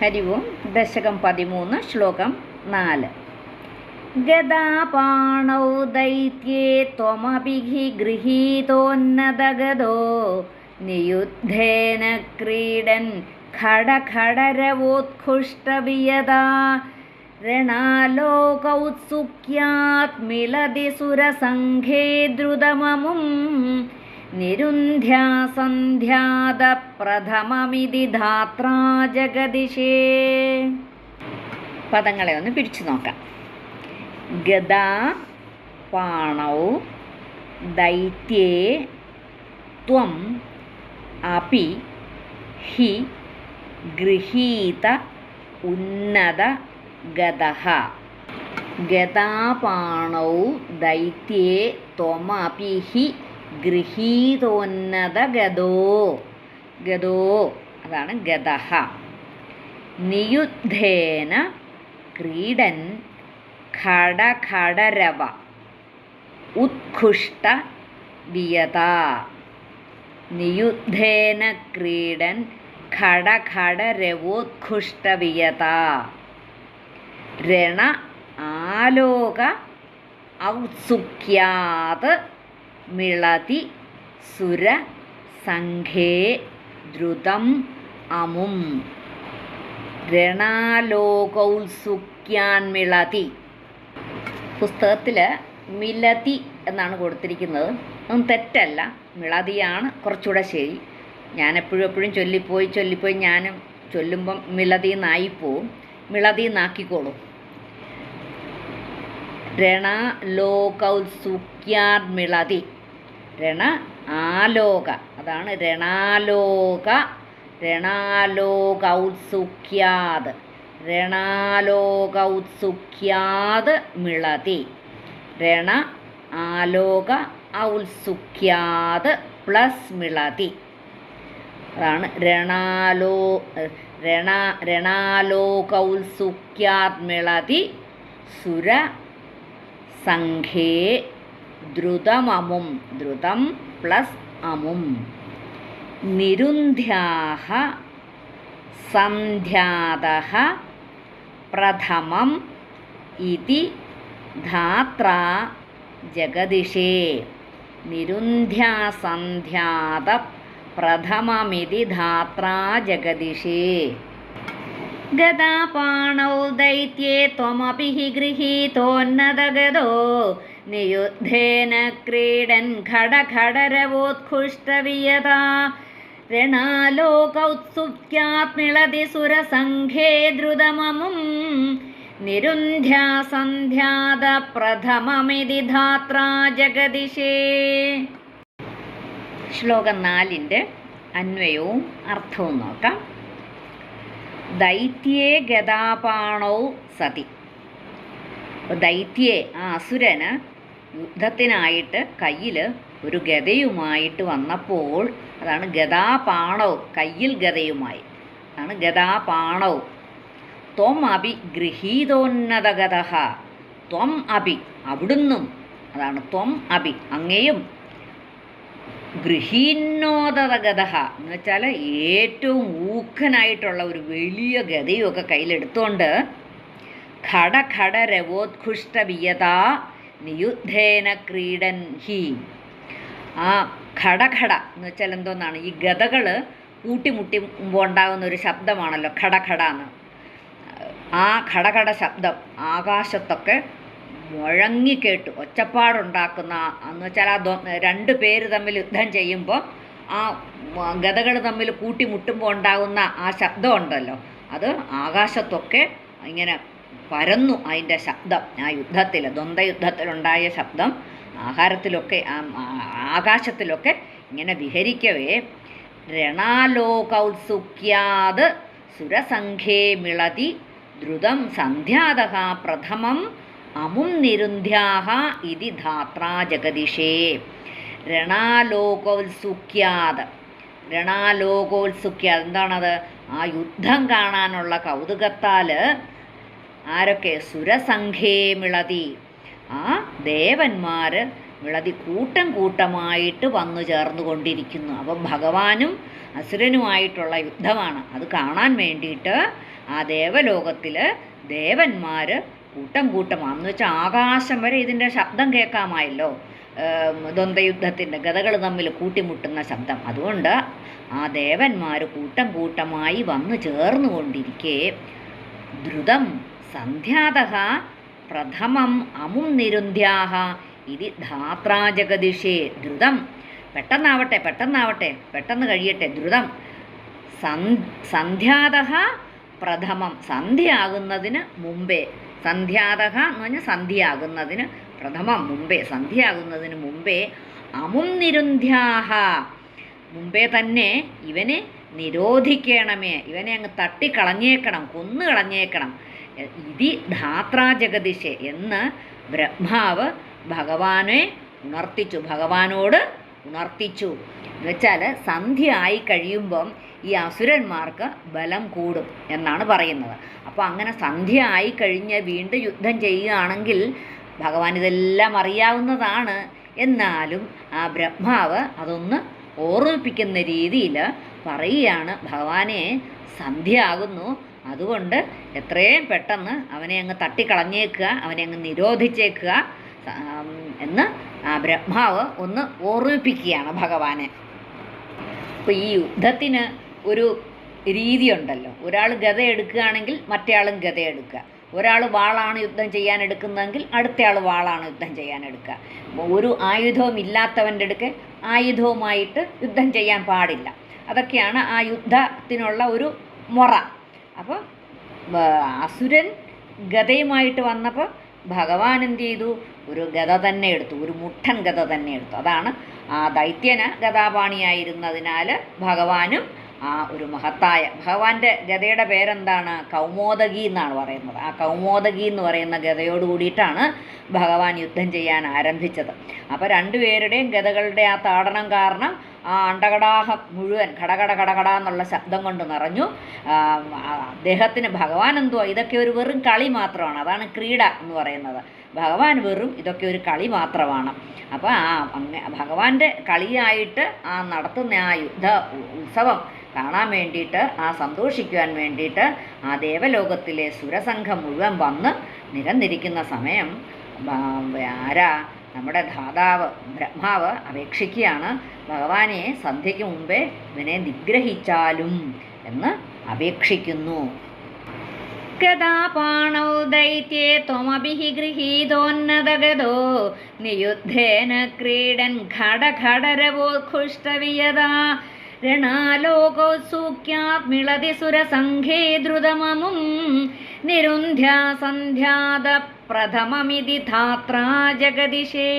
ഹരി ഓം ദശകം പതിമൂന്ന് ശ്ലോകം നാല്. ഗദാപാണൗ ദൈത്യേ ത്വമഭിഹി ഗൃഹീതോന്നതഗതോ നിയുദ്ധേന ക്രീഡൻ ഖടഖടരവോത്കൃഷ്ടവിയതാ രണാലോകൗത്സുക്യാത് മിലതി സുരസംഘേ ദ്രുതമമും നിരുന്ധ്യാസന്ധ്യാത പ്രഥമമിതി ധാത്രാ ജഗതിഷേ പദങ്ങളെ ഒന്ന് പിടിച്ചു നോക്കാം. ഗദാ പാണൗ ദൈത്യേ ത്വം അപി ഹി ഗൃഹീത ഉന്നത ഗത ഗതാപാണൗ ദൈത്യേ ത്വമപി ഹി ഗൃഹീതോന്നത ഗതോ ഗതോ അതാണ് ഗതഹ. നിയുദ്ധേന ക്രീഡൻ ഖടഖടരവ ഉത്കുഷ്ട വിയത. നിയുദ്ധേന ക്രീഡൻ ഖടഖടരവോത്കൃഷ്ടവിയത രണ ആലോക ഔത്സുക്യാത് മിളതി സുര സംഘേ ദ്രുതം അമും. രണാലോകൗത്സുക്യാൻ മിളതി. പുസ്തകത്തിൽ മിലതി എന്നാണ് കൊടുത്തിരിക്കുന്നത്. ഒന്നും തെറ്റല്ല. മിളതിയാണ് കുറച്ചുകൂടെ ശരി. ഞാൻ എപ്പോഴും എപ്പോഴും ചൊല്ലിപ്പോയി ചൊല്ലിപ്പോയി ഞാനും ചൊല്ലുമ്പം മിളതി എന്നായിപ്പോവും മിളതി നാക്കിക്കോളും രണ ലോകൗത്സുക്യാർ മിളതി. രണ ആലോക. അതാണ് രണാലോക രണാലോകൗത്സുക്യാത് രണാലോകൗത്സുക്യാത് മിളതി. രണ ആലോക ഔത്സുഖ്യാത് പ്ലസ് മിളതി. അതാണ് രണാലോ രണ രണാലോകൗത്സുക്യാത് മിളതി സുര സംഘേ ദ്രുതമമും ദ്രുതം പ്ലസ് അമും. നിരുന്ധ്യാഹ സന്ധ്യാത പ്രഥമം ഇതി ധാത്ര ജഗദിഷേ. നിരുന്ധ്യാസന്ധ്യാത പ്രഥമമിതി ധാത്ര ജഗദിഷേ. ഗതാപാണൗ ദൈത്യേ ത്വമപി ഹി ഗൃഹീതോന്നതഗതോ. നിയുദ്ധേന ക്രീഡൻ ഖടഖടരവോത്കൃഷ്ടവിയതാ രണാലോകൗത്സുക്യാത്മിളതി സുരസംഘേ ദ്രുതമമും. നിരുന്ധ്യാസന്ധ്യാത പ്രഥമമിതി ധാത്രാ ജഗദിശേ. ശ്ലോകം നാലിന്റെ അന്വയവും അർത്ഥവും നോക്കാം. ദൈത്യേ ഗതാപാണൗ സതി. ദൈത്യേ ആ അസുരന് യുദ്ധത്തിനായിട്ട് കയ്യിൽ ഒരു ഗതയുമായിട്ട് വന്നപ്പോൾ അതാണ് ഗതാപാണൗ കയ്യിൽ ഗതയുമായി അതാണ് ഗതാപാണൗ ത്വം അഭി ഗൃഹീതോന്നതഗത ത്വം അഭി അവിടുന്നും അതാണ് ത്വം അഭി അങ്ങയും ഗൃഹീന്നോദഗത എന്ന് വെച്ചാൽ ഏറ്റവും ഊക്കനായിട്ടുള്ള ഒരു വലിയ ഗതയൊക്കെ കയ്യിലെടുത്തുകൊണ്ട് ഖട ഖട വിയത നിയുദ്ധേന ക്രീഡൻ ഹി. ആ ഖടഖട എന്ന് വെച്ചാൽ എന്തോന്നാണ്? ഈ ഗതകൾ കൂട്ടിമുട്ടി ഉണ്ടാകുന്ന ഒരു ശബ്ദമാണല്ലോ ഖടഖട എന്ന്. ആ ഖടഖട ശബ്ദം ആകാശത്തൊക്കെ മുഴങ്ങിക്കേട്ടു ഒച്ചപ്പാടുണ്ടാക്കുന്ന എന്ന് വെച്ചാൽ ആ രണ്ട് പേര് തമ്മിൽ യുദ്ധം ചെയ്യുമ്പോൾ ആ ഗതകൾ തമ്മിൽ കൂട്ടിമുട്ടുമ്പോൾ ഉണ്ടാകുന്ന ആ ശബ്ദം ഉണ്ടല്ലോ. അത് ആകാശത്തൊക്കെ ഇങ്ങനെ പരന്നു അതിന്റെ ശബ്ദം. ആ യുദ്ധത്തിൽ ദ്വന്ദ്വയുദ്ധത്തിലുണ്ടായ ശബ്ദം ആഹാരത്തിലൊക്കെ ആകാശത്തിലൊക്കെ ഇങ്ങനെ വിഹരിക്കവേ. രണാലോകൗത്സുക്യാത് സുരസംഘേ മിളതി ദ്രുതം സന്ധ്യാതക പ്രഥമം അമും നിരുന്ധ്യാഹ ഇതി ധാത്രാ ജഗദിഷേ. രണാലോകോത്സുഖ്യാത്. രണാലോകോത്സുഖ്യാത്. എന്താണത്? ആ യുദ്ധം കാണാനുള്ള കൗതുകത്താൽ ആരൊക്കെ? സുരസംഘേ മിളതി. ആ ദേവന്മാർ വിളതി കൂട്ടം കൂട്ടമായിട്ട് വന്നു കൊണ്ടിരിക്കുന്നു അപ്പം ഭഗവാനും അസുരനുമായിട്ടുള്ള യുദ്ധമാണ്. അത് കാണാൻ വേണ്ടിയിട്ട് ആ ദേവലോകത്തിൽ ദേവന്മാർ കൂട്ടം കൂട്ടമാണ് എന്ന് വെച്ചാൽ ആകാശം വരെ ഇതിന്റെ ശബ്ദം കേൾക്കാമായല്ലോ. ദ്വന്ദ്യുദ്ധത്തിന്റെ ഗതകൾ തമ്മിൽ കൂട്ടിമുട്ടുന്ന ശബ്ദം. അതുകൊണ്ട് ആ ദേവന്മാർ കൂട്ടം കൂട്ടമായി വന്നു ചേർന്നുകൊണ്ടിരിക്കെ. ദ്രുതം സന്ധ്യാതഹ പ്രഥമം അമും നിരുന്ധ്യാഹ ഇതി ധാത്രാജഗദിഷേ ദ്രുതം. പെട്ടെന്നാവട്ടെ പെട്ടെന്നാവട്ടെ പെട്ടെന്ന് കഴിയട്ടെ. ദ്രുതം സന്ധ്യാതഹ സന്ധ്യാതഃ പ്രഥമം സന്ധ്യയാകുന്നതിന് മുമ്പേ സന്ധ്യാതഃ എന്ന് പറഞ്ഞാൽ സന്ധ്യയാകുന്നതിന് പ്രഥമം മുമ്പേ സന്ധ്യയാകുന്നതിന് മുമ്പേ അമും നിരുന്ധ്യാഹ. മുമ്പേ തന്നെ ഇവനെ നിരോധിക്കണമേ. ഇവനെ അങ്ങ് തട്ടിക്കളഞ്ഞേക്കണം കൊന്നു കളഞ്ഞേക്കണം ഇതി ഇതി ധാത്രാജഗദിശെ എന്ന് ബ്രഹ്മാവ് ഭഗവാനെ ഉണർത്തിച്ചു ഭഗവാനോട് ഉണർത്തിച്ചു. എന്നുവെച്ചാൽ സന്ധ്യ ആയി കഴിയുമ്പം ഈ അസുരന്മാർക്ക് ബലം കൂടും എന്നാണ് പറയുന്നത്. അപ്പോൾ അങ്ങനെ സന്ധ്യ ആയി കഴിഞ്ഞ് വീണ്ടും യുദ്ധം ചെയ്യുകയാണെങ്കിൽ ഭഗവാൻ ഇതെല്ലാം അറിയാവുന്നതാണ്. എന്നാലും ആ ബ്രഹ്മാവ് അതൊന്ന് ഓർമ്മിപ്പിക്കുന്ന രീതിയിൽ പറയുകയാണ് ഭഗവാനെ സന്ധ്യ ആകുന്നു അതുകൊണ്ട് എത്രയും പെട്ടെന്ന് അവനെ അങ്ങ് തട്ടിക്കളഞ്ഞേക്കുക അവനെ അങ്ങ് നിരോധിച്ചേക്കുക. എന്ന് ആ ബ്രഹ്മാവ് ഒന്ന് ഓർമ്മിപ്പിക്കുകയാണ് ഭഗവാനെ. അപ്പോൾ ഈ യുദ്ധത്തിന് ഒരു രീതിയുണ്ടല്ലോ. ഒരാൾ ഗത എടുക്കുകയാണെങ്കിൽ മറ്റേയാളും ഗത എടുക്കുക. ഒരാൾ വാളാണ് യുദ്ധം ചെയ്യാൻ എടുക്കുന്നതെങ്കിൽ അടുത്തയാൾ വാളാണ് യുദ്ധം ചെയ്യാൻ എടുക്കുക. ഒരു ആയുധവും ഇല്ലാത്തവന്റെ അടുക്ക് ആയുധവുമായിട്ട് യുദ്ധം ചെയ്യാൻ പാടില്ല. അതൊക്കെയാണ് ആ യുദ്ധത്തിനുള്ള ഒരു മുറ. അപ്പോൾ അസുരൻ ഗതയുമായിട്ട് വന്നപ്പോൾ ഭഗവാൻ എന്ത് ചെയ്തു? ഒരു ഗത തന്നെ എടുത്തു ഒരു മുട്ടൻ ഗത തന്നെ എടുത്തു. അതാണ് ആ ദൈത്യന ഗതാപാണിയായിരുന്നതിനാൽ ഭഗവാനും ആ ഒരു മഹത്തായ ഭഗവാന്റെ ഗതയുടെ പേരെന്താണ്? കൗമോദകി എന്നാണ് പറയുന്നത്. ആ കൗമോദകി എന്ന് പറയുന്ന ഗതയോട് കൂടിയിട്ടാണ് ഭഗവാൻ യുദ്ധം ചെയ്യാൻ ആരംഭിച്ചത്. അപ്പോൾ രണ്ടുപേരുടെയും ഗതകളുടെ ആ താടനം കാരണം ആ അണ്ടകടാഹം മുഴുവൻ കടകട കടകട എന്നുള്ള ശബ്ദം കൊണ്ട് നിറഞ്ഞു. അദ്ദേഹത്തിന് ഭഗവാൻ എന്തുവാ? ഇതൊക്കെ ഒരു വെറും കളി മാത്രമാണ്. അതാണ് ക്രീഡ എന്ന് പറയുന്നത്. ഭഗവാൻ വെറും ഇതൊക്കെ ഒരു കളി മാത്രമാണ്. അപ്പോൾ ആ ഭഗവാന്റെ കളിയായിട്ട് ആ നടത്തുന്ന ആ യുദ്ധ ഉത്സവം കാണാൻ വേണ്ടിയിട്ട് ആ സന്തോഷിക്കുവാൻ വേണ്ടിയിട്ട് ആ ദേവലോകത്തിലെ സുരസംഘം മുഴുവൻ വന്ന് നിരന്നിരിക്കുന്ന സമയം ആരാ? നമ്മുടെ ധാതാവ് ബ്രഹ്മാവ് അപേക്ഷിക്കുകയാണ്. ഭഗവാനെ സന്ധ്യയ്ക്ക് മുമ്പേ ഇവനെ നിഗ്രഹിച്ചാലും എന്ന് അപേക്ഷിക്കുന്നു. കഥാപാണൗ ദൈത്യേ ത്വമഭിः ഗൃഹീതോന്നതഗതോ. നിയുദ്ധേന ക്രീഡൻ ഘടഘടരവോത്ഖുഷ്ടവിയതാ रणलोकोत्सूक्यात् मिळति सुरसङ्घे द्रुतममुं निरुन्ध्या सन्ध्यादप्रथममिति धात्रा जगदिशे